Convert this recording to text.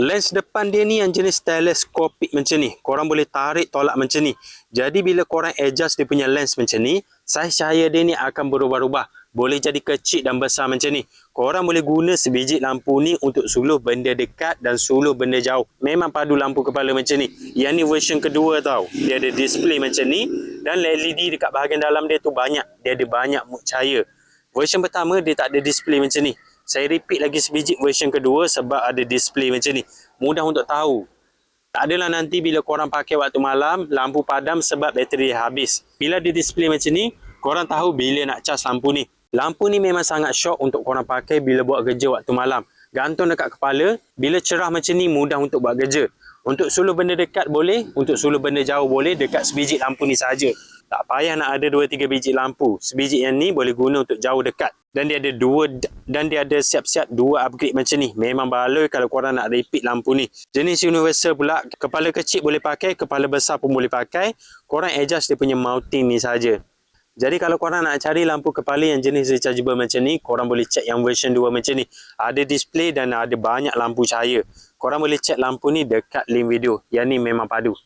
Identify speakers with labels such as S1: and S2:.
S1: Lens depan dia ni yang jenis teleskopik macam ni. Korang boleh tarik tolak macam ni. Jadi bila korang adjust dia punya lens macam ni, saiz cahaya dia ni akan berubah-ubah. Boleh jadi kecil dan besar macam ni. Korang boleh guna sebiji lampu ni untuk suluh benda dekat dan suluh benda jauh. Memang padu lampu kepala macam ni. Yang ni version kedua tau. Dia ada display macam ni dan LED dekat bahagian dalam dia tu banyak. Dia ada banyak cahaya. Version pertama dia tak ada display macam ni. Saya repeat lagi sebiji version kedua sebab ada display macam ni. Mudah untuk tahu. Tak adalah nanti bila korang pakai waktu malam, lampu padam sebab bateri habis. Bila dia display macam ni, korang tahu bila nak cas lampu ni. Lampu ni memang sangat syok untuk korang pakai bila buat kerja waktu malam. Gantung dekat kepala, bila cerah macam ni mudah untuk buat kerja. Untuk suluh benda dekat boleh, untuk suluh benda jauh boleh dekat sebiji lampu ni saja. Tak payah nak ada dua tiga biji lampu. Sebiji yang ni boleh guna untuk jauh dekat. Dan dia ada dua dan dia ada siap-siap dua upgrade macam ni. Memang baloi kalau korang nak repeat lampu ni. Jenis universal pula, kepala kecil boleh pakai, kepala besar pun boleh pakai. Korang adjust dia punya mounting ni saja. Jadi kalau korang nak cari lampu kepala yang jenis rechargeable macam ni, korang boleh check yang version 2 macam ni. Ada display dan ada banyak lampu cahaya. Korang boleh check lampu ni dekat link video. Yang ni memang padu.